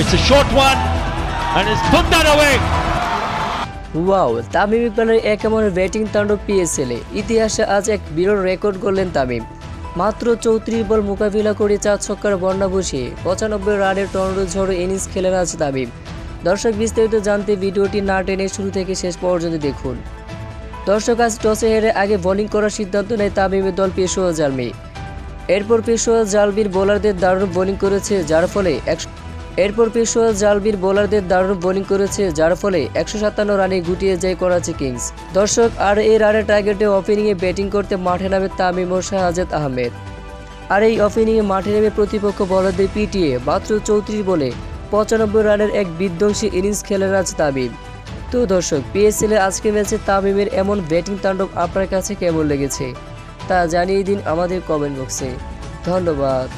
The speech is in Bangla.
It's a short one, and it's put that away. Wow Tamim ইকবালের একেবারে ব্যাটিং তাণ্ডব পিএসএলে ইতিহাসে আজ এক বিরল রেকর্ড করলেন তামিম। মাত্র চৌত্রিশ বল মোকাবিলা করে চার ছক্কার বন্যা বসিয়ে পঁচানব্বই রানের টর্নেডো ঝড়ো ইনিংস খেলেন আজ তামিম। দর্শক বিস্তারিত জানতে ভিডিওটি না টেনে শুরু থেকে শেষ পর্যন্ত দেখুন। দর্শক আজ টসে হেরে আগে বোলিং করার সিদ্ধান্ত নেয় তামিমের দল পেশোয়া জালমি। এরপর পেশোয়া জালবির বোলারদের দারুণ বোলিং করেছে যার ফলে একশো এরপর পেশোয়া জালবির বোলারদের দারুণ বোলিং করেছে, যার ফলে একশো সাতান্ন রানে গুটিয়ে যায় করাচি কিংস। দর্শক, আর এই রানের টার্গেটে ওপেনিংয়ে ব্যাটিং করতে মাঠে নামে তামিম ও শাহজাদ আহমেদ। আর এই ওপেনিংয়ে মাঠে নেমে প্রতিপক্ষ বলারদের পিটিয়ে মাত্র চৌত্রিশ বলে পঁচানব্বই রানের এক বিধ্বংসী ইনিংস খেলেন আজ তামিম। তো দর্শক, পিএসএল আজকের ম্যাচে তামিমের এমন ব্যাটিং তাণ্ডব আপনার কাছে কেমন লেগেছে? তা জানিয়ে দিন আমাদের কমেন্ট বক্সে। ধন্যবাদ।